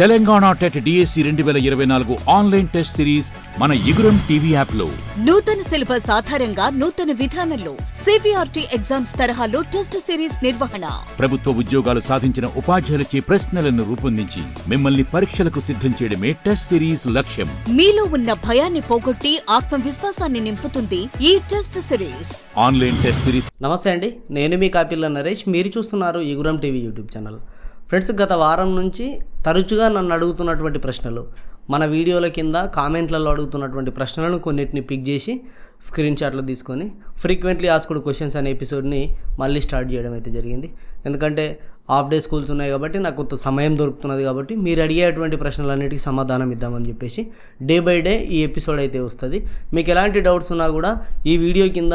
Telangana TET DSC రెండు వేల ఇరవై నాలుగు ఆన్లైన్ టెస్ట్ సిరీస్ మన ఇగురం టీవీ యాప్లో నూతన సిలబస్ ఆధారంగా నూతన విధానంలో సిబిఆర్టీ ఎగ్జామ్స్ తరహాలో టెస్ట్ సిరీస్ నిర్వహణ. ప్రభుత్వ ఉద్యోగాలు సాధించిన ఉపాధ్యాయులచే ప్రశ్నలను రూపొందించి మిమ్మల్ని పరీక్షలకు సిద్ధం చేయడమే టెస్ట్ సిరీస్ లక్ష్యం. మీలో ఉన్న భయాన్ని పోగొట్టి ఆత్మవిశ్వాసాన్ని నింపుతుంది ఈ test series. Online test series నమస్తే అండి నేను మీ కాపిల్ల నరేష్ మీరు చూస్తున్నారు Iguram TV YouTube channel. Friends గత వారం నుంచి తరచుగా నన్ను అడుగుతున్నటువంటి ప్రశ్నలు. మన వీడియోల కింద కామెంట్లలో అడుగుతున్నటువంటి ప్రశ్నలను కొన్నిటిని పిక్ చేసి స్క్రీన్ షాట్లు తీసుకొని ఫ్రీక్వెంట్లీ ఆస్కుడ్ క్వశ్చన్స్ అనే ఎపిసోడ్ని మళ్ళీ స్టార్ట్ చేయడం అయితే జరిగింది. ఎందుకంటే హాఫ్ డే స్కూల్స్ ఉన్నాయి కాబట్టి నాకు కొంత సమయం దొరుకుతున్నది కాబట్టి మీరు అడిగేటువంటి ప్రశ్నలన్నిటికీ సమాధానం ఇద్దామని చెప్పేసి డే బై డే ఈ ఎపిసోడ్ అయితే వస్తుంది. మీకు ఎలాంటి డౌట్స్ ఉన్నా కూడా ఈ వీడియో కింద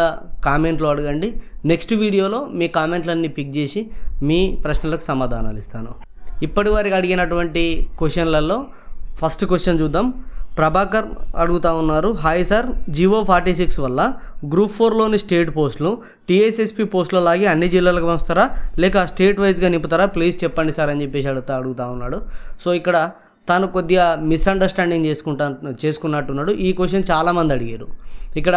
కామెంట్లో అడగండి. నెక్స్ట్ వీడియోలో మీ కామెంట్లన్నీ పిక్ చేసి మీ ప్రశ్నలకు సమాధానాలు ఇస్తాను. ఇప్పటి వరకు అడిగినటువంటి క్వశ్చన్లలో ఫస్ట్ క్వశ్చన్ చూద్దాం. ప్రభాకర్ అడుగుతా ఉన్నారు. Hi sir GO forty six వల్ల గ్రూప్ ఫోర్లోని స్టేట్ పోస్టులు టీఎస్ఎస్పి పోస్టుల లాగే అన్ని జిల్లాలకు పంచుతారా? లేక స్టేట్ వైజ్గా నింపుతారా? ప్లీజ్ చెప్పండి సార్ అని చెప్పేసి అడుగుతా అడుగుతా ఉన్నాడు. సో ఇక్కడ తాను కొద్దిగా మిస్అండర్స్టాండింగ్ చేసుకుంటా చేసుకున్నట్టున్నాడు. ఈ క్వశ్చన్ చాలామంది అడిగారు. ఇక్కడ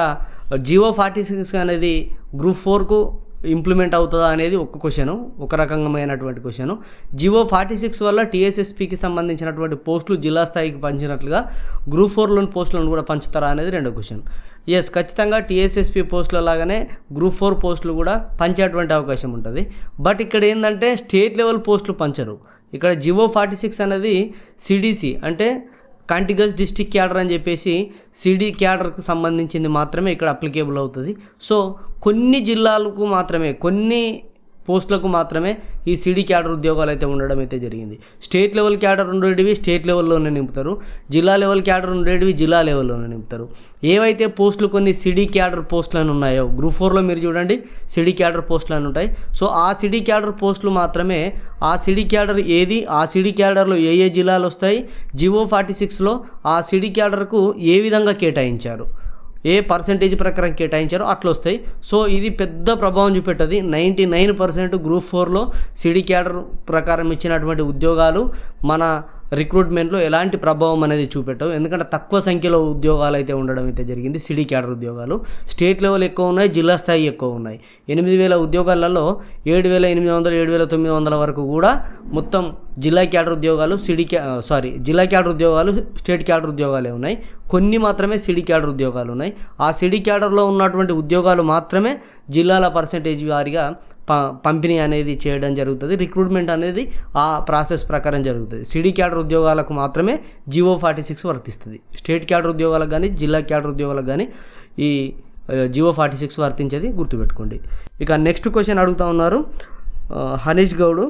జివో ఫార్టీ సిక్స్ అనేది గ్రూప్ ఫోర్కు ఇంప్లిమెంట్ అవుతుందా అనేది ఒక క్వశ్చన్ ఒక రకమైనటువంటి క్వశ్చన్. జివో ఫార్టీ సిక్స్ వల్ల టీఎస్ఎస్పికి సంబంధించినటువంటి పోస్టులు జిల్లా స్థాయికి పంచినట్లుగా గ్రూప్ ఫోర్లోని పోస్టులను కూడా పంచుతారా అనేది రెండో క్వశ్చన్. ఎస్ ఖచ్చితంగా టీఎస్ఎస్పి పోస్టుల లాగానే గ్రూప్ ఫోర్ పోస్టులు కూడా పంచేటువంటి అవకాశం ఉంటుంది. బట్ ఇక్కడ ఏంటంటే స్టేట్ లెవెల్ పోస్టులు పంచరు. ఇక్కడ జివో ఫార్టీ సిక్స్ అనేది సిడిసి అంటే కాంటిగస్ డిస్టిక్ క్యాడర్ అని చెప్పేసి సిడి క్యాడర్కు సంబంధించింది మాత్రమే ఇక్కడ అప్లికేబుల్ అవుతుంది. సో కొన్ని జిల్లాలకు మాత్రమే కొన్ని పోస్టులకు మాత్రమే ఈ సిడి క్యాడర్ ఉద్యోగాలు అయితే ఉండడం అయితే జరిగింది. స్టేట్ లెవెల్ క్యాడర్ ఉండేటివి స్టేట్ లెవెల్లోనే నింపుతారు. జిల్లా లెవెల్ క్యాడర్ ఉండేటివి జిల్లా లెవెల్లోనే నింపుతారు. ఏవైతే పోస్టులు కొన్ని సిడి క్యాడర్ పోస్టులు అని ఉన్నాయో గ్రూప్ ఫోర్లో మీరు చూడండి సిడి క్యాడర్ పోస్టులు అని ఉంటాయి. సో ఆ సిడి క్యాడర్ పోస్టులు మాత్రమే ఆ సిడి క్యాడర్ ఏది ఆ సిడి క్యాడర్లో ఏ ఏ జిల్లాలు వస్తాయి జివో ఫార్టీ సిక్స్లో ఆ సిడి క్యాడర్కు ఏ విధంగా కేటాయించారు? ఏ పర్సంటేజ్ ప్రకారం కేటాయించారో అట్లా వస్తాయి. సో ఇది పెద్ద ప్రభావం చూపెట్టది. నైంటీ నైన్ పర్సెంట్ గ్రూప్ ఫోర్లో సిడి క్యాడర్ ప్రకారం ఇచ్చినటువంటి ఉద్యోగాలు మన రిక్రూట్మెంట్లో ఎలాంటి ప్రభావం అనేది చూపెట్టవు. ఎందుకంటే తక్కువ సంఖ్యలో ఉద్యోగాలు అయితే ఉండడం అయితే జరిగింది సిడి క్యాడర్ ఉద్యోగాలు. స్టేట్ లెవెల్ ఎక్కువ ఉన్నాయి జిల్లా స్థాయి ఎక్కువ ఉన్నాయి. ఎనిమిది వేల ఉద్యోగాలలో ఏడు వేల ఎనిమిది వందల ఏడు వేల తొమ్మిది వందల వరకు కూడా మొత్తం జిల్లా క్యాడర్ ఉద్యోగాలు సిడి క్యా సారీ జిల్లా క్యాడర్ ఉద్యోగాలు స్టేట్ క్యాడర్ ఉద్యోగాలే ఉన్నాయి. కొన్ని మాత్రమే సిడి క్యాడర్ ఉద్యోగాలు ఉన్నాయి. ఆ సిడి క్యాడర్లో ఉన్నటువంటి ఉద్యోగాలు మాత్రమే జిల్లాల పర్సంటేజ్ వారిగా ప పంపిణీ అనేది చేయడం జరుగుతుంది. రిక్రూట్మెంట్ అనేది ఆ ప్రాసెస్ ప్రకారం జరుగుతుంది. సిడి క్యాడర్ ఉద్యోగాలకు మాత్రమే జివో ఫార్టీ సిక్స్ వర్తిస్తుంది. స్టేట్ క్యాడర్ ఉద్యోగాలకు కానీ జిల్లా క్యాడర్ ఉద్యోగాలకు కానీ ఈ జివో ఫార్టీ సిక్స్ వర్తించేది గుర్తుపెట్టుకోండి. ఇక నెక్స్ట్ క్వశ్చన్ అడుగుతా ఉన్నారు. Hanish Goud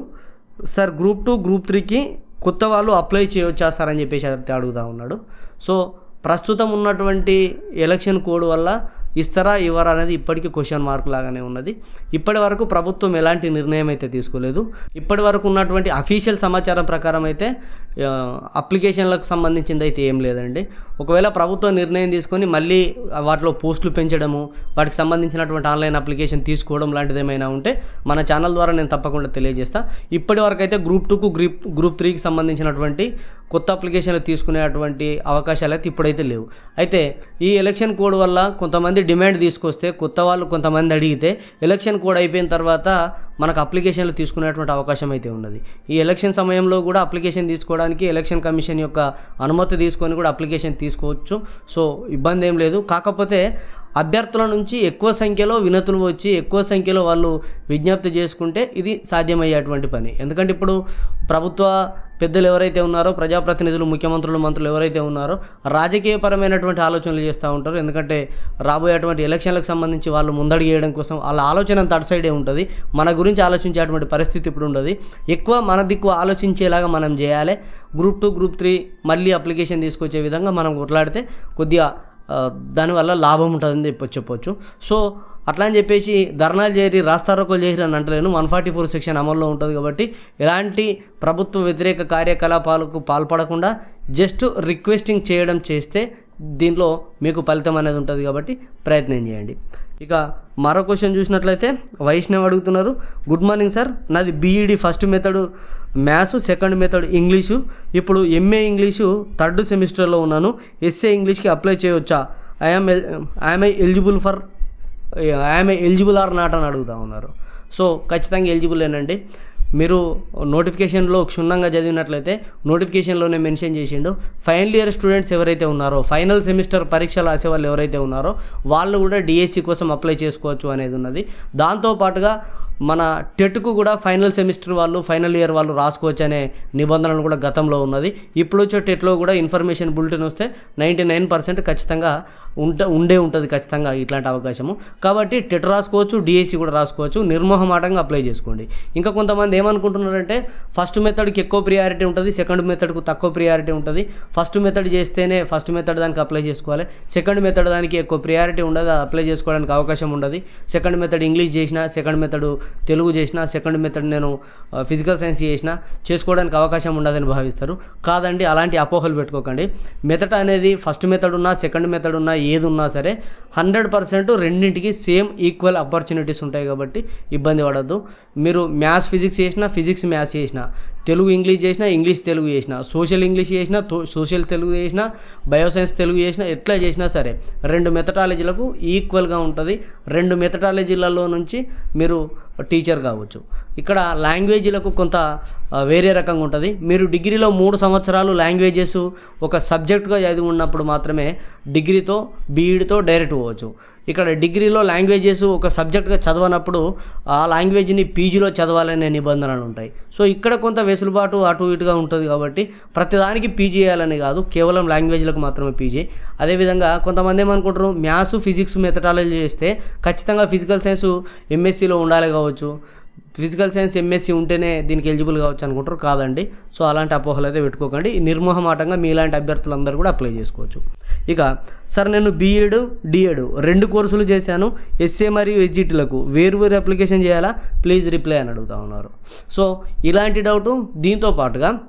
sir group two group త్రీకి కొత్త వాళ్ళు అప్లై చేయవచ్చా సార్? అని చెప్పేసి అడుగుతా ఉన్నాడు. సో ప్రస్తుతం ఉన్నటువంటి ఎలక్షన్ కోడ్ వల్ల ఇస్తారా ఇవ్వరా అనేది ఇప్పటికీ క్వశ్చన్ మార్క్ లాగానే ఉన్నది. ఇప్పటి వరకు ప్రభుత్వం ఎలాంటి నిర్ణయం అయితే తీసుకోలేదు. ఇప్పటి వరకు ఉన్నటువంటి అఫీషియల్ సమాచారం ప్రకారం అయితే అప్లికేషన్లకు సంబంధించింది అయితే ఏం లేదండి. ఒకవేళ ప్రభుత్వం నిర్ణయం తీసుకొని మళ్ళీ వాటిలో పోస్టులు పెంచడము వాటికి సంబంధించినటువంటి ఆన్లైన్ అప్లికేషన్ తీసుకోవడం లాంటిది ఏమైనా ఉంటే మన ఛానల్ ద్వారా నేను తప్పకుండా తెలియజేస్తా. ఇప్పటి వరకు అయితే గ్రూప్ టూకు గ్రూప్ గ్రూప్ త్రీకి సంబంధించినటువంటి కొత్త అప్లికేషన్లు తీసుకునేటువంటి అవకాశాలు అయితే ఇప్పుడైతే లేవు. అయితే ఈ ఎలక్షన్ కోడ్ వల్ల కొంతమంది డిమాండ్ తీసుకొస్తే కొత్త వాళ్ళు కొంతమంది అడిగితే ఎలక్షన్ కోడ్ అయిపోయిన తర్వాత మనకు అప్లికేషన్లు తీసుకునేటువంటి అవకాశం అయితే ఉన్నది. ఈ ఎలక్షన్ సమయంలో కూడా అప్లికేషన్ తీసుకోవడానికి ఎలక్షన్ కమిషన్ యొక్క అనుమతి తీసుకొని కూడా అప్లికేషన్ తీసుకోవచ్చు. సో ఇబ్బంది ఏం లేదు. కాకపోతే అభ్యర్థుల నుంచి ఎక్కువ సంఖ్యలో వినతులు వచ్చి ఎక్కువ సంఖ్యలో వాళ్ళు విజ్ఞప్తి చేసుకుంటే ఇది సాధ్యమయ్యేటువంటి పని. ఎందుకంటే ఇప్పుడు ప్రభుత్వ పెద్దలు ఎవరైతే ఉన్నారో ప్రజాప్రతినిధులు ముఖ్యమంత్రులు మంత్రులు ఎవరైతే ఉన్నారో రాజకీయపరమైనటువంటి ఆలోచనలు చేస్తూ ఉంటారు. ఎందుకంటే రాబోయేటువంటి ఎలక్షన్లకు సంబంధించి వాళ్ళు ముందడి వేయడం కోసం వాళ్ళ ఆలోచన అంత అటు సైడే ఉంటుంది. మన గురించి ఆలోచించేటువంటి పరిస్థితి ఇప్పుడు ఉండదు. ఎక్కువ మన దిక్కు ఆలోచించేలాగా మనం చేయాలి. గ్రూప్ టూ గ్రూప్ త్రీ మళ్ళీ అప్లికేషన్ తీసుకొచ్చే విధంగా మనం కొట్లాడితే కొద్దిగా దానివల్ల లాభం ఉంటుందని చెప్పి చెప్పొచ్చు. సో అట్లా అని చెప్పేసి ధర్నాలు చేరి రాస్తారోకోలు చేరి అని అంటలేను. వన్ ఫార్టీ ఫోర్ సెక్షన్ అమల్లో ఉంటుంది కాబట్టి ఎలాంటి ప్రభుత్వ వ్యతిరేక కార్యకలాపాలకు పాల్పడకుండా జస్ట్ రిక్వెస్టింగ్ చేయడం చేస్తే దీనిలో మీకు ఫలితం అనేది ఉంటుంది కాబట్టి ప్రయత్నం చేయండి. ఇక మరో క్వశ్చన్ చూసినట్లయితే వైష్ణవ్ అడుగుతున్నారు గుడ్ మార్నింగ్ సార్ నాది BEd first method maths second method English ఇప్పుడు ఎంఏ ఇంగ్లీషు థర్డ్ సెమిస్టర్లో ఉన్నాను. ఎస్ఏ ఇంగ్లీష్కి అప్లై చేయవచ్చా ఐఎమ్ ఐఎమ్ ఎలిజిబుల్ ఫర్ ఆమె ఎలిజిబుల్ ఆర్ నాట్ అని అడుగుతా ఉన్నారు. సో ఖచ్చితంగా ఎలిజిబుల్ ఏనండి. మీరు నోటిఫికేషన్లో క్షుణ్ణంగా చదివినట్లయితే నోటిఫికేషన్లోనే మెన్షన్ చేసిండు. ఫైనల్ ఇయర్ స్టూడెంట్స్ ఎవరైతే ఉన్నారో ఫైనల్ సెమిస్టర్ పరీక్షలు రాసే వాళ్ళు ఎవరైతే ఉన్నారో వాళ్ళు కూడా డిఎస్సి కోసం అప్లై చేసుకోవచ్చు అనేది ఉన్నది. దాంతోపాటుగా మన టెట్కు కూడా ఫైనల్ సెమిస్టర్ వాళ్ళు ఫైనల్ ఇయర్ వాళ్ళు రాసుకోవచ్చు అనే నిబంధనలు కూడా గతంలో ఉన్నది. ఇప్పుడు వచ్చే టెట్లో కూడా ఇన్ఫర్మేషన్ బులెటిన్ వస్తే నైంటీ నైన్ పర్సెంట్ ఖచ్చితంగా ఉంట ఉండే ఉంటుంది ఖచ్చితంగా ఇట్లాంటి అవకాశము. కాబట్టి టెట్ రాసుకోవచ్చు డిఎస్సి కూడా రాసుకోవచ్చు. నిర్మోహమాటంగా అప్లై చేసుకోండి. ఇంకా కొంతమంది ఏమనుకుంటున్నారంటే ఫస్ట్ మెథడ్కి ఎక్కువ ప్రియారిటీ ఉంటుంది సెకండ్ మెథడ్కు తక్కువ ప్రియారిటీ ఉంటుంది. ఫస్ట్ మెథడ్ చేస్తేనే ఫస్ట్ మెథడ్ దానికి అప్లై చేసుకోవాలి. సెకండ్ మెథడ్ దానికి ఎక్కువ ప్రియారిటీ ఉండదు అప్లై చేసుకోవడానికి అవకాశం ఉండదు. సెకండ్ మెథడ్ ఇంగ్లీష్ చేసిన సెకండ్ మెథడ్ తెలుగు చేసిన సెకండ్ మెథడ్ నేను ఫిజికల్ సైన్స్ చేసిన చేసుకోవడానికి అవకాశం ఉండదని భావిస్తారు. కాదండి అలాంటి అపోహలు పెట్టుకోకండి. మెథడ్ అనేది ఫస్ట్ మెథడ్ ఉన్నా సెకండ్ మెథడ్ ఉన్నా ఏది ఉన్నా సరే హండ్రెడ్ పర్సెంట్ రెండింటికి సేమ్ ఈక్వల్ ఆపర్చునిటీస్ ఉంటాయి కాబట్టి ఇబ్బంది పడద్దు. మీరు మ్యాథ్స్ ఫిజిక్స్ చేసినా ఫిజిక్స్ మ్యాథ్స్ చేసినా తెలుగు ఇంగ్లీష్ చేసినా ఇంగ్లీష్ తెలుగు చేసినా సోషల్ ఇంగ్లీష్ చేసినా సోషల్ తెలుగు చేసినా బయోసైన్స్ తెలుగు చేసినా ఎట్లా చేసినా సరే రెండు మెథడాలజీలకు ఈక్వల్గా ఉంటుంది. రెండు మెథడాలజీలలో నుంచి మీరు టీచర్ కావచ్చు. ఇక్కడ లాంగ్వేజ్లకు కొంత వేరే రకంగా ఉంటుంది. మీరు డిగ్రీలో మూడు సంవత్సరాలు లాంగ్వేజెస్ ఒక సబ్జెక్ట్గా చదివి ఉన్నప్పుడు మాత్రమే డిగ్రీతో బీఈడితో డైరెక్ట్ పోవచ్చు. ఇక్కడ డిగ్రీలో లాంగ్వేజెస్ ఒక సబ్జెక్ట్గా చదవనప్పుడు ఆ లాంగ్వేజ్ని పీజీలో చదవాలనే నిబంధనలు ఉంటాయి. సో ఇక్కడ కొంత వెసులుబాటు అటు ఇటుగా ఉంటుంది కాబట్టి ప్రతిదానికి పీజీ చేయాలని కాదు కేవలం లాంగ్వేజ్లకు మాత్రమే పీజీ. అదేవిధంగా కొంతమంది ఏమనుకుంటారు మ్యాథ్స్ ఫిజిక్స్ మెథడాలజీ చేస్తే ఖచ్చితంగా ఫిజికల్ సైన్స్ ఎంఎస్సిలో ఉండాలి కావచ్చు. ఫిజికల్ సైన్స్ ఎంఎస్సి ఉంటేనే దీనికి ఎలిజిబుల్ కావచ్చు అనుకుంటారు కాదండి. సో అలాంటి అపోహలు అయితే పెట్టుకోకండి. నిర్మోహమాటంగా మీలాంటి అభ్యర్థులందరూ కూడా అప్లై చేసుకోవచ్చు. ఇక సార్ నేను బీఎడ్ డిఎడ్ రెండు కోర్సులు చేశాను. ఎస్ఏ మరియు ఎస్జిటీలకు వేరు వేరు అప్లికేషన్ చేయాలా? ప్లీజ్ రిప్లై అని అడుగుతా ఉన్నారు. సో ఇలాంటి డౌట్ దీంతో పాటుగా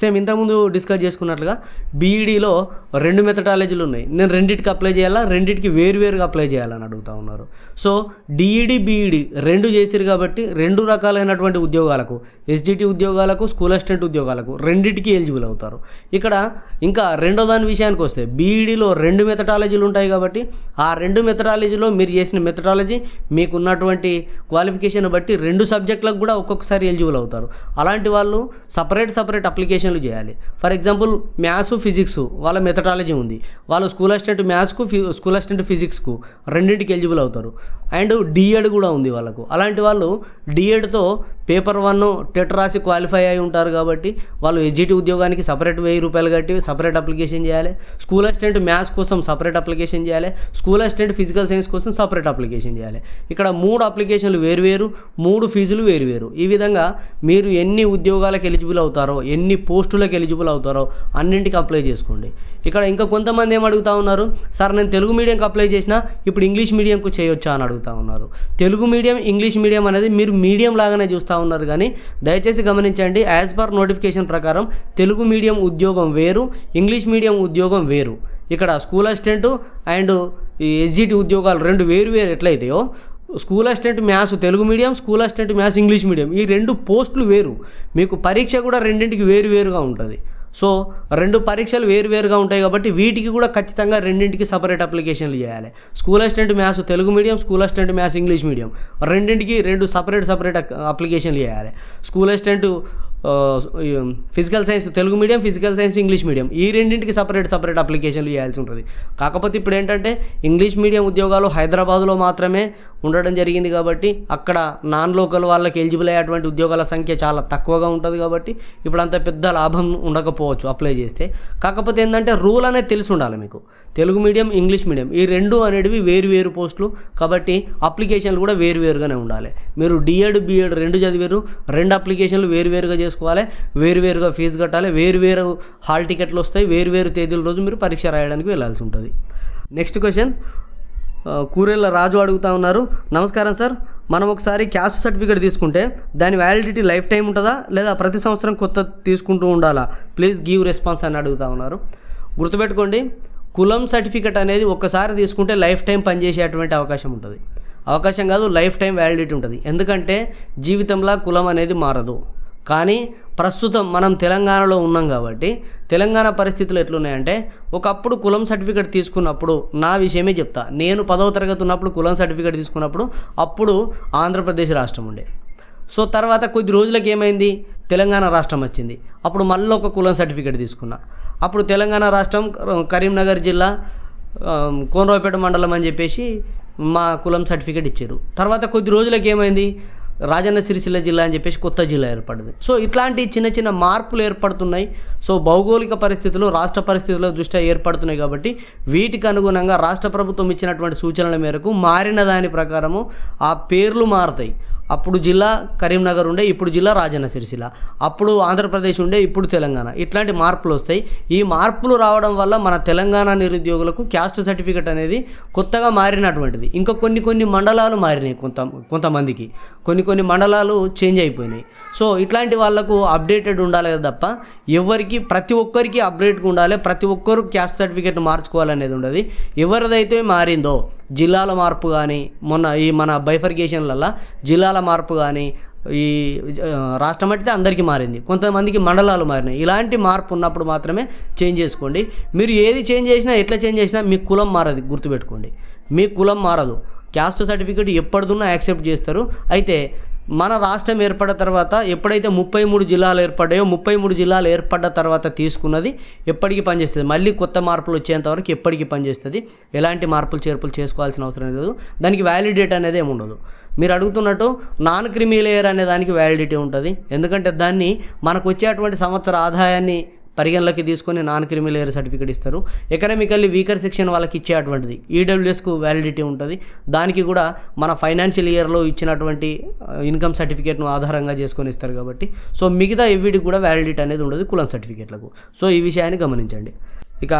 సేమ్ ఇంతకుముందు డిస్కస్ చేసుకున్నట్లుగా బీఈడీలో రెండు మెథడాలజీలు ఉన్నాయి. నేను రెండింటికి అప్లై చేయాలా? రెండింటికి వేరువేరుగా అప్లై చేయాలని అడుగుతా ఉన్నారు. సో డిఈడి బీఈడి రెండు చేసిరు కాబట్టి రెండు రకాలైనటువంటి ఉద్యోగాలకు ఎస్జిటి ఉద్యోగాలకు స్కూల్ అసిస్టెంట్ ఉద్యోగాలకు రెండింటికి ఎలిజిబుల్ అవుతారు. ఇక్కడ ఇంకా రెండో దాని విషయానికి వస్తే బీఈడీలో రెండు మెథడాలజీలు ఉంటాయి కాబట్టి ఆ రెండు మెథడాలజీలో మీరు చేసిన మెథడాలజీ మీకు ఉన్నటువంటి క్వాలిఫికేషన్ బట్టి రెండు సబ్జెక్టులకు కూడా ఒక్కొక్కసారి ఎలిజిబుల్ అవుతారు. అలాంటి వాళ్ళు సపరేట్ సపరేట్ అప్లికేషన్ అప్లికేషన్లు చేయాలి. ఫర్ ఎగ్జాంపుల్ మ్యాథ్స్ ఫిజిక్స్ వాళ్ళ మెథడాలజీ ఉంది. వాళ్ళు స్కూల్ అసిస్టెంట్ మ్యాథ్స్కు ఫి స్కూల్ అసిస్టెంట్ ఫిజిక్స్కు రెండింటికి ఎలిజిబుల్ అవుతారు. అండ్ డిఎడ్ కూడా ఉంది వాళ్ళకు. అలాంటి వాళ్ళు డిఎడ్తో పేపర్ వన్ టెట్ రాసి క్వాలిఫై అయి ఉంటారు కాబట్టి వాళ్ళు ఎస్జిటి ఉద్యోగానికి సపరేట్ వెయ్యి రూపాయలు కట్టి సపరేట్ అప్లికేషన్ చేయాలి. స్కూల్ అసిస్టెంట్ మ్యాథ్స్ కోసం సపరేట్ అప్లికేషన్ చేయాలి. స్కూల్ అసిస్టెంట్ ఫిజికల్ సైన్స్ కోసం సపరేట్ అప్లికేషన్ చేయాలి. ఇక్కడ మూడు అప్లికేషన్లు వేరువేరు మూడు ఫీజులు వేరువేరు ఈ విధంగా మీరు ఎన్ని ఉద్యోగాలకు ఎలిజిబుల్ అవుతారో ఎన్ని పోస్టులకు ఎలిజిబుల్ అవుతారో అన్నింటికి అప్లై చేసుకోండి. ఇక్కడ ఇంకా కొంతమంది ఏం అడుగుతా ఉన్నారు? సార్ నేను తెలుగు మీడియంకి అప్లై చేసినా ఇప్పుడు ఇంగ్లీష్ మీడియంకు చేయొచ్చా? అని అడుగుతా ఉన్నారు. తెలుగు మీడియం ఇంగ్లీష్ మీడియం అనేది మీరు మీడియం లాగానే చూస్తూ ఉన్నారు కానీ దయచేసి గమనించండి యాజ్ పర్ నోటిఫికేషన్ ప్రకారం తెలుగు మీడియం ఉద్యోగం వేరు ఇంగ్లీష్ మీడియం ఉద్యోగం వేరు. ఇక్కడ స్కూల్ అసిస్టెంట్ అండ్ ఈ ఎస్జిటి ఉద్యోగాలు రెండు వేరు వేరు ఎట్లయితాయో school assistant maths Telugu medium school assistant maths English medium. ఈ రెండు పోస్టులు వేరు. మీకు పరీక్ష కూడా రెండింటికి వేరు వేరుగా ఉంటుంది. సో రెండు పరీక్షలు వేరు వేరుగా ఉంటాయి కాబట్టి వీటికి కూడా ఖచ్చితంగా రెండింటికి సపరేట్ అప్లికేషన్లు చేయాలి. School assistant maths Telugu medium school assistant maths English medium. రెండింటికి రెండు సపరేట్ సపరేట్ అప్లికేషన్లు చేయాలి. School assistant physical science Telugu medium physical science English medium ఈ రెండింటికి సపరేట్ సపరేట్ అప్లికేషన్లు చేయాల్సి ఉంటుంది. కాకపోతే ఇప్పుడు ఏంటంటే ఇంగ్లీష్ మీడియం ఉద్యోగాలు హైదరాబాద్లో మాత్రమే ఉండడం జరిగింది కాబట్టి అక్కడ నాన్ లోకల్ వాళ్ళకి ఎలిజిబుల్ అయ్యేటువంటి ఉద్యోగాల సంఖ్య చాలా తక్కువగా ఉంటుంది కాబట్టి ఇప్పుడు అంత పెద్ద లాభం ఉండకపోవచ్చు అప్లై చేస్తే. కాకపోతే ఏంటంటే రూల్ అనేది తెలిసి ఉండాలి మీకు. తెలుగు మీడియం ఇంగ్లీష్ మీడియం ఈ రెండు అనేటివి వేరు వేరు పోస్టులు కాబట్టి అప్లికేషన్లు కూడా వేరు వేరుగానే ఉండాలి. మీరు డిఎడ్ బిఎడ్ రెండు చదివారు రెండు అప్లికేషన్లు వేరు వేరుగా చేసుకోవాలి. వేరువేరుగా ఫీజు కట్టాలి. వేరు వేరు హాల్ టికెట్లు వస్తాయి. వేరు వేరు తేదీల రోజు మీరు పరీక్ష రాయడానికి వెళ్ళాల్సి ఉంటుంది. Next question. కూరెళ్ళ కూరేళ్ళ రాజు అడుగుతా ఉన్నారు. నమస్కారం సార్. మనం ఒకసారి క్యాస్ట్ సర్టిఫికేట్ తీసుకుంటే దాని వ్యాలిడిటీ లైఫ్ టైం ఉంటుందా? లేదా ప్రతి సంవత్సరం కొత్త తీసుకుంటూ ఉండాలా? ప్లీజ్ గివ్ రెస్పాన్స్ అని అడుగుతా ఉన్నారు. గుర్తుపెట్టుకోండి. కులం సర్టిఫికెట్ అనేది ఒక్కసారి తీసుకుంటే లైఫ్ టైం పనిచేసేటువంటి అవకాశం ఉంటుంది. అవకాశం కాదు లైఫ్ టైం వ్యాలిడిటీ ఉంటుంది. ఎందుకంటే జీవితంలో కులం అనేది మారదు. కానీ ప్రస్తుతం మనం తెలంగాణలో ఉన్నాం కాబట్టి తెలంగాణ పరిస్థితులు ఎట్లున్నాయంటే ఒకప్పుడు కులం సర్టిఫికేట్ తీసుకున్నప్పుడు నా విషయమే చెప్తా. నేను పదవ తరగతి ఉన్నప్పుడు కులం సర్టిఫికేట్ తీసుకున్నప్పుడు అప్పుడు ఆంధ్రప్రదేశ్ రాష్ట్రం ఉండే. సో తర్వాత కొద్ది రోజులకి ఏమైంది? తెలంగాణ రాష్ట్రం వచ్చింది. అప్పుడు మళ్ళీ ఒక కులం సర్టిఫికేట్ తీసుకున్నా. అప్పుడు తెలంగాణ రాష్ట్రం కరీంనగర్ జిల్లా కోనరావుపేట మండలం అని చెప్పేసి మా కులం సర్టిఫికేట్ ఇచ్చారు. తర్వాత కొద్ది రోజులకి ఏమైంది? రాజన్న సిరిసిల్ల జిల్లా అని చెప్పేసి కొత్త జిల్లా ఏర్పడింది. సో ఇట్లాంటి చిన్న చిన్న మార్పులు ఏర్పడుతున్నాయి. సో భౌగోళిక పరిస్థితులు రాష్ట్ర పరిస్థితుల దృష్ట్యా ఏర్పడుతున్నాయి కాబట్టి వీటికి అనుగుణంగా రాష్ట్ర ప్రభుత్వం ఇచ్చినటువంటి సూచనల మేరకు మారిన దాని ప్రకారము ఆ పేర్లు మారుతాయి. అప్పుడు జిల్లా కరీంనగర్ ఉండే ఇప్పుడు జిల్లా రాజన్న సిరిసిల్ల. అప్పుడు ఆంధ్రప్రదేశ్ ఉండే ఇప్పుడు తెలంగాణ. ఇట్లాంటి మార్పులు వస్తాయి. ఈ మార్పులు రావడం వల్ల మన తెలంగాణ నిరుద్యోగులకు క్యాస్ట్ సర్టిఫికెట్ అనేది కొత్తగా మారినటువంటిది. ఇంకా కొన్ని కొన్ని మండలాలు మారినాయి కొంత కొంతమందికి. కొన్ని కొన్ని మండలాలు చేంజ్ అయిపోయినాయి. సో ఇట్లాంటి వాళ్ళకు అప్డేటెడ్ ఉండాలి తప్ప ఎవరికి ప్రతి ఒక్కరికి అప్డేట్గా ఉండాలి. ప్రతి ఒక్కరు క్యాస్ట్ సర్టిఫికేట్ మార్చుకోవాలనేది ఉండదు. ఎవరిదైతే మారిందో జిల్లాల మార్పు కానీ మొన్న ఈ మన బైఫర్గేషన్లల్లో జిల్లాల మార్పు కానీ ఈ రాష్ట్రం అంటే అందరికీ మారింది. కొంతమందికి మండలాలు మారినాయి. ఇలాంటి మార్పు ఉన్నప్పుడు మాత్రమే చేంజ్ చేసుకోండి. మీరు ఏది చేంజ్ చేసినా ఎట్లా చేంజ్ చేసినా మీ కులం మారదు గుర్తుపెట్టుకోండి. మీ కులం మారదు. క్యాస్ట్ సర్టిఫికేట్ ఎప్పటిదున్నా యాక్సెప్ట్ చేస్తారు. అయితే మన రాష్ట్రం ఏర్పడిన తర్వాత ఎప్పుడైతే ముప్పై మూడు జిల్లాలు ఏర్పడ్డాయో ముప్పై మూడు జిల్లాలు ఏర్పడ్డ తర్వాత తీసుకున్నది ఎప్పటికీ పనిచేస్తుంది. మళ్ళీ కొత్త మార్పులు వచ్చేంత వరకు ఎప్పటికీ పనిచేస్తుంది. ఎలాంటి మార్పులు చేర్పులు చేసుకోవాల్సిన అవసరం లేదు. దానికి వ్యాలిడేట్ అనేది ఏమి ఉండదు మీరు అడుగుతున్నట్టు నాన్ క్రిమీ లేయర్ అనే దానికి వ్యాలిడిటీ ఉంటుంది. ఎందుకంటే దాన్ని మనకు వచ్చేటువంటి సంవత్సర ఆదాయాన్ని పరిగణలోకి తీసుకొని నాన్ క్రిమి లేయర్ సర్టిఫికేట్ ఇస్తారు. ఎకనామికల్లీ వీకర్ సెక్షన్ వాళ్ళకి ఇచ్చేటువంటిది. ఈడబ్ల్యూఎస్కు వ్యాలిడిటీ ఉంటుంది. దానికి కూడా మన ఫైనాన్షియల్ ఇయర్లో ఇచ్చినటువంటి ఇన్కమ్ సర్టిఫికేట్ను ఆధారంగా చేసుకొని ఇస్తారు కాబట్టి. సో మిగతా ఎవిడికి కూడా వ్యాలిడిటీ అనేది ఉండదు కులం సర్టిఫికేట్లకు సో ఈ విషయాన్ని గమనించండి. ఇక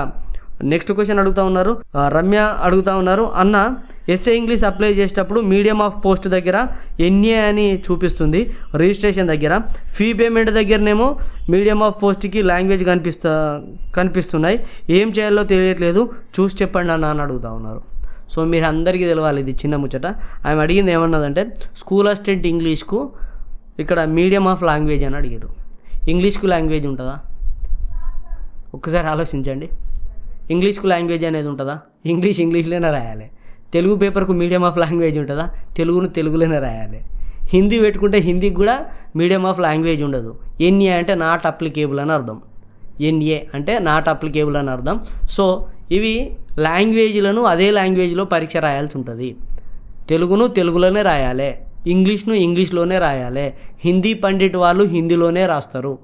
నెక్స్ట్ క్వశ్చన్ అడుగుతా ఉన్నారు. రమ్య అడుగుతా ఉన్నారు. అన్న ఎస్ఏ ఇంగ్లీష్ అప్లై చేసేటప్పుడు మీడియం ఆఫ్ పోస్ట్ దగ్గర ఎన్ఏ అని చూపిస్తుంది. రిజిస్ట్రేషన్ దగ్గర. ఫీ పేమెంట్ దగ్గరనేమో మీడియం ఆఫ్ పోస్ట్కి లాంగ్వేజ్ కనిపిస్తా కనిపిస్తున్నాయి. ఏం చేయాలో తెలియట్లేదు. చూసి చెప్పండి అన్న అని అడుగుతా ఉన్నారు. సో మీరు అందరికీ తెలవాలి ఇది చిన్న ముచ్చట. ఆమె అడిగింది ఏమన్నదంటే స్కూల్ అసిస్టెంట్ ఇంగ్లీష్కు ఇక్కడ మీడియం ఆఫ్ లాంగ్వేజ్ అని అడిగారు. ఇంగ్లీష్కు లాంగ్వేజ్ ఉంటుందా? ఒక్కసారి ఆలోచించండి. ఇంగ్లీష్కు లాంగ్వేజ్ అనేది ఉంటుందా? ఇంగ్లీష్ ఇంగ్లీష్లోనే రాయాలి. తెలుగు పేపర్కు మీడియం ఆఫ్ లాంగ్వేజ్ ఉంటుందా? తెలుగును తెలుగులోనే రాయాలి. హిందీ పెట్టుకుంటే హిందీకి కూడా మీడియం ఆఫ్ లాంగ్వేజ్ ఉండదు. ఎన్ఏ అంటే నాట్ అప్లికేబుల్ అని అర్థం. ఎన్ఏ అంటే నాట్ అప్లికేబుల్ అని అర్థం. సో ఇవి లాంగ్వేజ్లను అదే లాంగ్వేజ్లో పరీక్ష రాయాల్సి ఉంటుంది. తెలుగును తెలుగులోనే రాయాలి. ఇంగ్లీష్ను ఇంగ్లీష్లోనే రాయాలి. హిందీ పండిట్ వాళ్ళు హిందీలోనే రాస్తారు.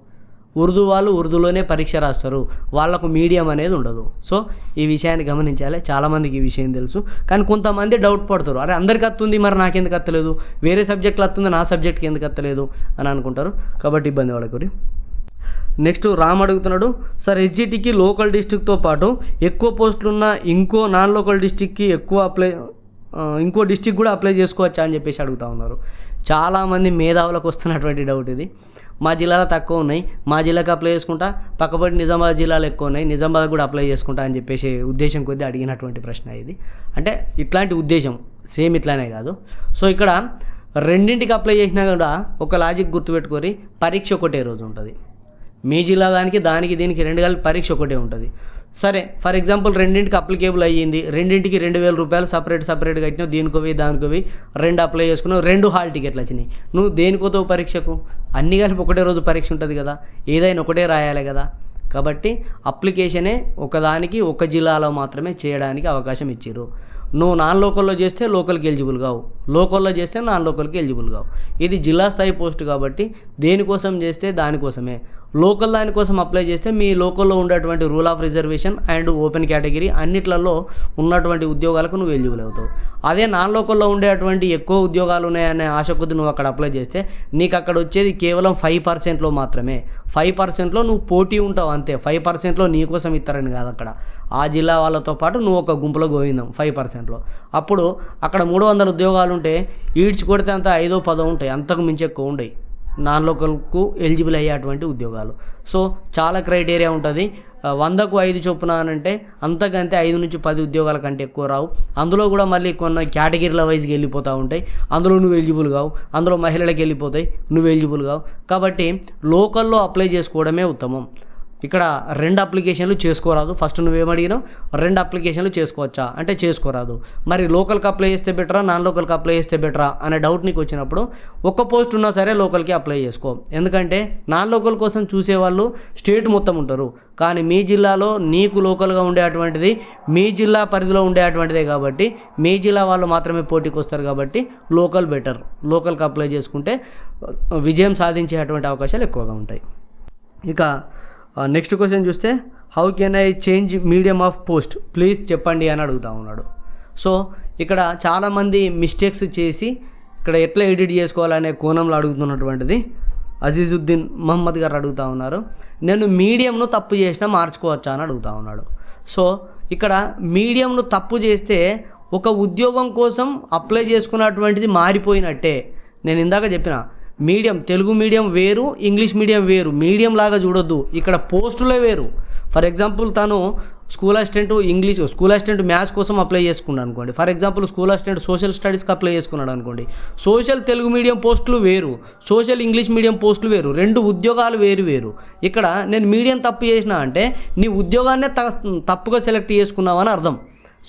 ఉర్దూ వాళ్ళు ఉర్దూలోనే పరీక్ష రాస్తారు. వాళ్ళకు మీడియం అనేది ఉండదు. సో ఈ విషయాన్ని గమనించాలి. చాలామందికి ఈ విషయం తెలుసు. కానీ కొంతమంది డౌట్ పడతారు. అరే అందరికి వస్తుంది మరి నాకెందుకు అత్తలేదు? వేరే సబ్జెక్టులు వస్తుంది నా సబ్జెక్ట్కి ఎందుకు అత్తలేదు? అని అనుకుంటారు. కాబట్టి ఇబ్బంది పడకూరి నెక్స్ట్ రామ్ అడుగుతున్నాడు సార్ హెచ్జిటికి లోకల్ డిస్టిక్తో పాటు ఎక్కువ పోస్టులు ఉన్న ఇంకో నాన్ లోకల్ డిస్టిక్కి ఎక్కువ అప్లై ఇంకో డిస్టిక్ కూడా అప్లై చేసుకోవచ్చా? అని చెప్పేసి అడుగుతా ఉన్నారు. చాలామంది మేధావులకు వస్తున్నటువంటి డౌట్ ఇది. మా జిల్లాలో తక్కువ ఉన్నాయి. మా జిల్లాకి అప్లై చేసుకుంటా పక్కపడి నిజామాబాద్ జిల్లాలో ఎక్కువ ఉన్నాయి. నిజామాబాద్ కూడా అప్లై చేసుకుంటా అని చెప్పేసి ఉద్దేశం కొద్దీ అడిగినటువంటి ప్రశ్న ఇది. అంటే ఇట్లాంటి ఉద్దేశం సేమ్ ఇట్లానే కాదు. సో ఇక్కడ రెండింటికి అప్లై చేసినా కూడా ఒక లాజిక్ గుర్తుపెట్టుకొని పరీక్ష ఒకటే రోజు ఉంటుంది. మీ జిల్లా దానికి దానికి దీనికి రెండు కలిపి పరీక్ష ఒకటే ఉంటుంది. సరే ఫర్ ఎగ్జాంపుల్ రెండింటికి అప్లికేబుల్ అయ్యింది. రెండింటికి రెండు వేల రూపాయలు సపరేట్ సపరేట్గా కట్టినావు. దీనికోవి దానికోవి రెండు అప్లై చేసుకున్నావు. రెండు హాల్ టికెట్లు వచ్చినాయి. నువ్వు దేనికోతావు పరీక్షకు? అన్ని కలిపి ఒకటే రోజు పరీక్ష ఉంటుంది కదా. ఏదైనా ఒకటే రాయాలి కదా. కాబట్టి అప్లికేషనే ఒకదానికి ఒక జిల్లాలో మాత్రమే చేయడానికి అవకాశం ఇచ్చారు నువ్వు నాన్ లోకల్లో చేస్తే లోకల్కి ఎలిజిబుల్ కావు. లోకల్లో చేస్తే నాన్ లోకల్కి ఎలిజిబుల్ కావు. ఇది జిల్లా స్థాయి పోస్ట్ కాబట్టి దేనికోసం చేస్తే దానికోసమే. లోకల్ దాని కోసం అప్లై చేస్తే మీ లోకల్లో ఉండేటువంటి rule of reservation and open category అన్నిట్లలో ఉన్నటువంటి ఉద్యోగాలకు నువ్వు ఎలిజిబుల్ అవుతావు. అదే నాన్ లోకల్లో ఉండేటువంటి ఎక్కువ ఉద్యోగాలు ఉన్నాయనే ఆశ కొద్ది నువ్వు అక్కడ అప్లై చేస్తే నీకు అక్కడ వచ్చేది కేవలం ఫైవ్ పర్సెంట్లో మాత్రమే. ఫైవ్ పర్సెంట్లో నువ్వు పోటీ ఉంటావు అంతే. ఫైవ్ పర్సెంట్లో నీకోసం ఇస్తారని కాదు అక్కడ. ఆ జిల్లా వాళ్ళతో పాటు నువ్వు ఒక గుంపులో గోవిందాం ఫైవ్ పర్సెంట్లో. అప్పుడు అక్కడ మూడు వందల ఉద్యోగాలు ఉంటే ఈడ్చి కొడితే అంత ఐదో పదో ఉంటాయి. అంతకు మించి ఎక్కువ ఉండవు నాన్ లోకల్కు ఎలిజిబుల్ అయ్యేటువంటి ఉద్యోగాలు. సో చాలా క్రైటీరియా ఉంటుంది. వందకు ఐదు చొప్పున అంటే అంతకంతే ఐదు నుంచి పది ఉద్యోగాల కంటే ఎక్కువ రావు. అందులో కూడా మళ్ళీ కొన్ని కేటగిరీల వైజ్కి వెళ్ళిపోతూ ఉంటాయి. అందులో నువ్వు ఎలిజిబుల్ కావు. అందులో మహిళలకు వెళ్ళిపోతాయి. నువ్వు ఎలిజిబుల్ కావు. కాబట్టి లోకల్లో అప్లై చేసుకోవడమే ఉత్తమం. ఇక్కడ రెండు అప్లికేషన్లు చేసుకోరాదు. ఫస్ట్ నువ్వేమడిగినావు రెండు అప్లికేషన్లు చేసుకోవచ్చా? అంటే చేసుకోరాదు. మరి లోకల్కి అప్లై చేస్తే బెటరా నాన్ లోకల్కి అప్లై చేస్తే బెటరా అనే డౌట్ నీకు వచ్చినప్పుడు ఒక్క పోస్ట్ ఉన్నా సరే లోకల్కి అప్లై చేసుకో. ఎందుకంటే నాన్ లోకల్ కోసం చూసేవాళ్ళు స్టేట్ మొత్తం ఉంటారు. కానీ మీ జిల్లాలో నీకు లోకల్గా ఉండేటువంటిది మీ జిల్లా పరిధిలో ఉండేటువంటిదే కాబట్టి మీ జిల్లా వాళ్ళు మాత్రమే పోటీకి వస్తారు కాబట్టి లోకల్ బెటర్ లోకల్కి అప్లై చేసుకుంటే విజయం సాధించేటువంటి అవకాశాలు ఎక్కువగా ఉంటాయి. ఇక నెక్స్ట్ క్వశ్చన్ చూస్తే how can I change medium of post please చెప్పండి అని అడుగుతా ఉన్నాడు. సో ఇక్కడ చాలామంది మిస్టేక్స్ చేసి ఇక్కడ ఎట్లా ఎడిట్ చేసుకోవాలనే కోణంలో అడుగుతున్నటువంటిది అజీజుద్దీన్ మహమ్మద్ గారు అడుగుతా ఉన్నారు. నేను మీడియంను తప్పు చేసినా మార్చుకోవచ్చా అని అడుగుతా ఉన్నాడు. సో ఇక్కడ మీడియంను తప్పు చేస్తే ఒక ఉద్యోగం కోసం అప్లై చేసుకున్నటువంటిది మారిపోయినట్టే. నేను ఇందాక చెప్పిన మీడియం తెలుగు మీడియం వేరు ఇంగ్లీష్ మీడియం వేరు. మీడియం లాగా చూడొద్దు. ఇక్కడ పోస్టులే వేరు. ఫర్ ఎగ్జాంపుల్ తను school assistant English school assistant maths కోసం అప్లై చేసుకున్నాడు అనుకోండి. For example school assistant social స్టడీస్కి apply చేసుకున్నాడు అనుకోండి. సోషల్ తెలుగు మీడియం పోస్టులు వేరు. సోషల్ ఇంగ్లీష్ మీడియం పోస్టులు వేరు. రెండు ఉద్యోగాలు వేరు వేరు. ఇక్కడ నేను మీడియం తప్పు చేసిన అంటే నీ ఉద్యోగాన్నే త- తప్పుగా సెలెక్ట్ చేసుకున్నావని అర్థం.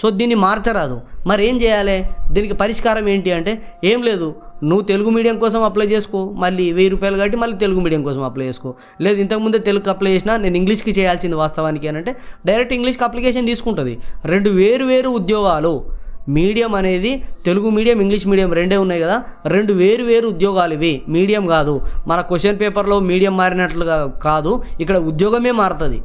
సో దీన్ని మార్చరాదు. మరి ఏం చేయాలి? దీనికి పరిష్కారం ఏంటి అంటే ఏం లేదు. నువ్వు తెలుగు మీడియం కోసం అప్లై చేసుకో. మళ్ళీ వెయ్యి రూపాయలు కట్టి మళ్ళీ తెలుగు మీడియం కోసం అప్లై చేసుకో. లేదు ఇంతకుముందే తెలుగుకి అప్లై చేసినా నేను ఇంగ్లీష్కి చేయాల్సింది వాస్తవానికి అని అంటే డైరెక్ట్ ఇంగ్లీష్కి అప్లికేషన్ తీసుకుంటుంది. రెండు వేరు వేరు ఉద్యోగాలు. మీడియం అనేది తెలుగు మీడియం ఇంగ్లీష్ మీడియం రెండే ఉన్నాయి కదా. రెండు వేరు వేరు ఉద్యోగాలు ఇవి. మీడియం కాదు. మన క్వశ్చన్ పేపర్లో మీడియం మారినట్లుగా కాదు. ఇక్కడ ఉద్యోగమే మారుతుంది.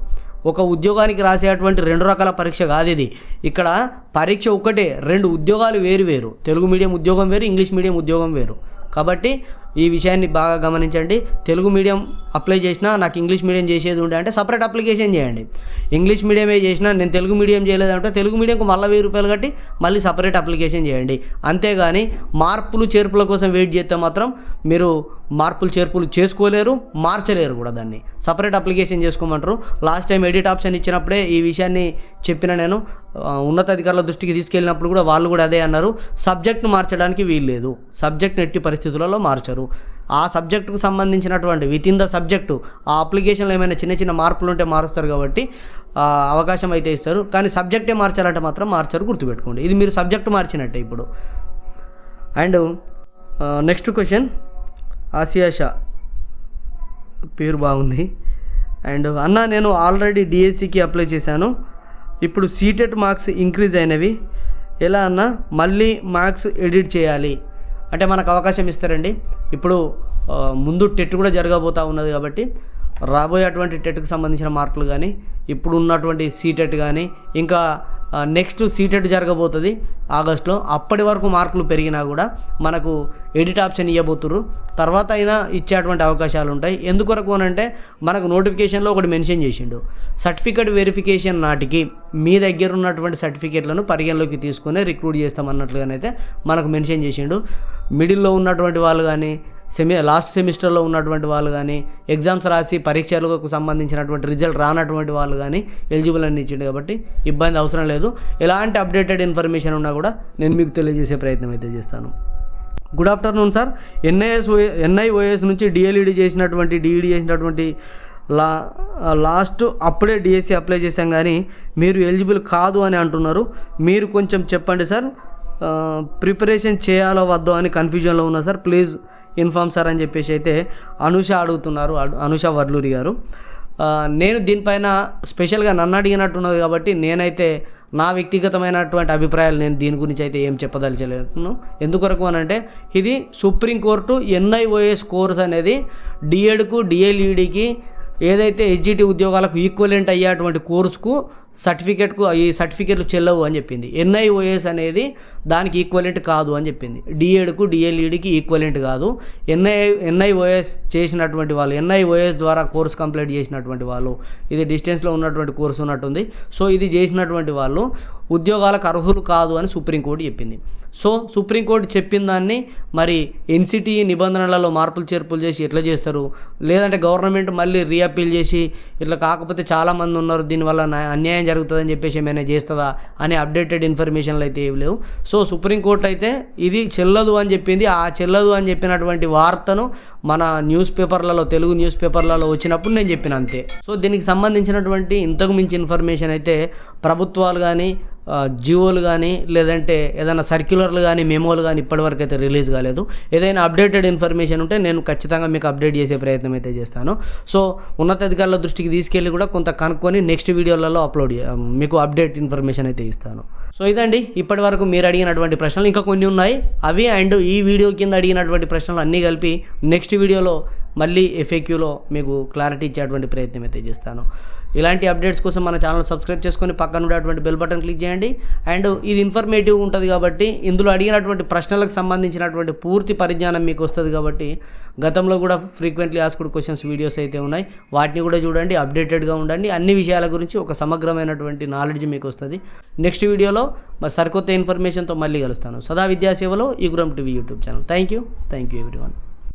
ఒక ఉద్యోగానికి రాసేటువంటి రెండు రకాల పరీక్ష కాదు ఇది. ఇక్కడ పరీక్ష ఒక్కటే రెండు ఉద్యోగాలు వేరు వేరు. తెలుగు మీడియం ఉద్యోగం వేరు ఇంగ్లీష్ మీడియం ఉద్యోగం వేరు. కాబట్టి ఈ విషయాన్ని బాగా గమనించండి. తెలుగు మీడియం అప్లై చేసినా నాకు ఇంగ్లీష్ మీడియం చేసేది ఉండే అంటే సపరేట్ అప్లికేషన్ చేయండి. ఇంగ్లీష్ మీడియమే చేసినా నేను తెలుగు మీడియం చేయలేదంటే తెలుగు మీడియంకు మళ్ళీ వెయ్యి రూపాయలు కట్టి మళ్ళీ సపరేట్ అప్లికేషన్ చేయండి. అంతేగాని మార్పులు చేర్పుల కోసం వెయిట్ చేస్తే మాత్రం మీరు మార్పులు చేర్పులు చేసుకోలేరు మార్చలేరు కూడా దాన్ని. సపరేట్ అప్లికేషన్ చేసుకోమంటారు. లాస్ట్ టైం ఎడిట్ ఆప్షన్ ఇచ్చినప్పుడే ఈ విషయాన్ని చెప్పిన నేను. ఉన్నతాధికారుల దృష్టికి తీసుకెళ్ళినప్పుడు కూడా వాళ్ళు కూడా అదే అన్నారు. సబ్జెక్ట్ను మార్చడానికి వీలు లేదు సబ్జెక్ట్ ఎట్టి పరిస్థితులలో మార్చరు. ఆ సబ్జెక్టుకు సంబంధించినటువంటి విత్ ఇన్ ద సబ్జెక్టు ఆ అప్లికేషన్లో ఏమైనా చిన్న చిన్న మార్పులు ఉంటే మారుస్తారు కాబట్టి అవకాశం అయితే ఇస్తారు. కానీ సబ్జెక్టే మార్చాలంటే మాత్రం మార్చారు గుర్తుపెట్టుకోండి. ఇది మీరు సబ్జెక్ట్ మార్చినట్టే ఇప్పుడు. And next question Asiya Shah పేరు బాగుంది. అండ్ అన్న నేను ఆల్రెడీ డిఎస్సికి అప్లై చేశాను. ఇప్పుడు సీటెట్ మార్క్స్ ఇంక్రీజ్ అయినవి. ఎలా అన్న మళ్ళీ మార్క్స్ ఎడిట్ చేయాలి. అంటే మనకు అవకాశం ఇస్తారండి. ఇప్పుడు ముందు టెట్ కూడా జరగబోతూ ఉన్నది కాబట్టి రాబోయేటువంటి టెట్కి సంబంధించిన మార్కులు కానీ ఇప్పుడు ఉన్నటువంటి సీటెట్ కానీ ఇంకా నెక్స్ట్ సీటెట్ జరగబోతుంది ఆగస్ట్లో. అప్పటి వరకు మార్కులు పెరిగినా కూడా మనకు ఎడిట్ ఆప్షన్ ఇవ్వబోతురు తర్వాత అయినా ఇచ్చేటువంటి అవకాశాలు ఉంటాయి ఎందుకొరకు అని అంటే మనకు నోటిఫికేషన్లో ఒకటి మెన్షన్ చేసిండు. సర్టిఫికేట్ వెరిఫికేషన్ నాటికి మీ దగ్గర ఉన్నటువంటి సర్టిఫికేట్లను పరిగణలోకి తీసుకొని రిక్రూట్ చేస్తామన్నట్లుగానైతే మనకు మెన్షన్ చేసిండు. మిడిల్లో ఉన్నటువంటి వాళ్ళు కానీ సెమి లాస్ట్ సెమిస్టర్లో ఉన్నటువంటి వాళ్ళు కానీ ఎగ్జామ్స్ రాసి పరీక్షలకు సంబంధించినటువంటి రిజల్ట్ రానటువంటి వాళ్ళు కానీ ఎలిజిబుల్ అని ఇచ్చిండు కాబట్టి ఇబ్బంది అవసరం లేదు. ఎలాంటి అప్డేటెడ్ ఇన్ఫర్మేషన్ ఉన్నా కూడా నేను మీకు తెలియజేసే ప్రయత్నం అయితే చేస్తాను. Good afternoon sir NIS NIOS నుంచి డిఎల్ఈడి చేసినటువంటి డిఈడి చేసినటువంటి లా లాస్ట్ అప్పుడే డిఎస్సి అప్లై చేశాం కానీ మీరు ఎలిజిబుల్ కాదు అని అంటున్నారు. మీరు కొంచెం చెప్పండి సార్ ప్రిపరేషన్ చేయాలో వద్దో అని కన్ఫ్యూజన్లో ఉన్నా సార్ ప్లీజ్ ఇన్ఫామ్ సార్ అని చెప్పేసి అయితే అనుష అడుగుతున్నారు అడు- అనుష వర్లూరి గారు. నేను దీనిపైన స్పెషల్గా నన్ను అడిగినట్టున్నది కాబట్టి నేనైతే నా వ్యక్తిగతమైనటువంటి అభిప్రాయాలు నేను దీని గురించి అయితే ఏం చెప్పదలచలేను. ఎందుకొరకు అని అంటే ఇది సుప్రీంకోర్టు ఎన్ఐఓఎస్ కోర్స్ అనేది డిఎడ్కు డిఎల్ఈడికి ఏదైతే హెచ్జిటి ఉద్యోగాలకు ఈక్వలెంట్ అయ్యేటువంటి కోర్సుకు సర్టిఫికేట్కు ఈ సర్టిఫికేట్లు చెల్లవు అని చెప్పింది. ఎన్ఐఓఎస్ అనేది దానికి ఈక్వలెంట్ కాదు అని చెప్పింది. డిఎడ్కు డిఎల్ఈడికి ఈక్వలెంట్ కాదు. ఎన్ఐ ఎన్ఐఓఎస్ చేసినటువంటి వాళ్ళు ఎన్ఐఓఎస్ ద్వారా కోర్స్ కంప్లీట్ చేసినటువంటి వాళ్ళు ఇది డిస్టెన్స్లో ఉన్నటువంటి కోర్సు ఉన్నట్టుంది. సో ఇది చేసినటువంటి వాళ్ళు ఉద్యోగాలకు అర్హులు కాదు అని సుప్రీంకోర్టు చెప్పింది. సో సుప్రీంకోర్టు చెప్పిన దాన్ని మరి ఎన్సిటి నిబంధనలలో మార్పులు చేర్పులు చేసి ఎట్లా చేస్తారు? లేదంటే గవర్నమెంట్ మళ్ళీ రీఅపీల్ చేసి ఇట్లా కాకపోతే చాలామంది ఉన్నారు దీనివల్ల నా- అన్యాయం జరుగుతుందని చెప్పేసి ఏమైనా చేస్తుందా అనే అప్డేటెడ్ ఇన్ఫర్మేషన్లు అయితే ఏవి లేవు. సో సుప్రీంకోర్టు అయితే ఇది చెల్లదు అని చెప్పింది. ఆ చెల్లదు అని చెప్పినటువంటి వార్తను మన న్యూస్ పేపర్లలో తెలుగు న్యూస్ పేపర్లలో వచ్చినప్పుడు నేను చెప్పిన అంతే. సో దీనికి సంబంధించినటువంటి ఇంతకు మించి ఇన్ఫర్మేషన్ అయితే ప్రభుత్వాలు కానీ జియోలు కానీ లేదంటే ఏదైనా సర్క్యులర్లు కానీ మెమోలు కానీ ఇప్పటివరకు అయితే రిలీజ్ కాలేదు. ఏదైనా అప్డేటెడ్ ఇన్ఫర్మేషన్ ఉంటే నేను ఖచ్చితంగా మీకు అప్డేట్ చేసే ప్రయత్నం అయితే చేస్తాను. సో ఉన్నతాధికారుల దృష్టికి తీసుకెళ్ళి కూడా కొంత కనుక్కొని నెక్స్ట్ వీడియోలలో అప్లోడ్ మీకు అప్డేట్ ఇన్ఫర్మేషన్ అయితే ఇస్తాను. సో ఇదండి. ఇప్పటి వరకు మీరు అడిగినటువంటి ప్రశ్నలు ఇంకా కొన్ని ఉన్నాయి. అవి అండ్ ఈ వీడియో కింద అడిగినటువంటి ప్రశ్నలు అన్నీ కలిపి నెక్స్ట్ వీడియోలో మళ్ళీ ఎఫ్ఏక్యూలో మీకు క్లారిటీ ఇచ్చేటువంటి ప్రయత్నం అయితే చేస్తాను. ఇలాంటి అప్డేట్స్ కోసం మన ఛానల్ సబ్స్క్రైబ్ చేసుకొని పక్కన ఉండేటువంటి బెల్ బటన్ క్లిక్ చేయండి. అండ్ ఇది ఇన్ఫర్మేటివ్ ఉంటుంది కాబట్టి ఇందులో అడిగినటువంటి ప్రశ్నలకు సంబంధించినటువంటి పూర్తి పరిజ్ఞానం మీకు వస్తుంది కాబట్టి గతంలో కూడా ఫ్రీక్వెంట్లీ ఆస్కుడ్ క్వశ్చన్స్ వీడియోస్ అయితే ఉన్నాయి. వాటిని కూడా చూడండి అప్డేటెడ్గా ఉండండి. అన్ని విషయాల గురించి ఒక సమగ్రమైనటువంటి నాలెడ్జ్ మీకు వస్తుంది. నెక్స్ట్ వీడియోలో మరి సరికొత్త ఇన్ఫర్మేషన్తో మళ్ళీ కలుస్తాను. సదా విద్యాసేవలో ఈ Guram TV YouTube channel thank you thank you everyone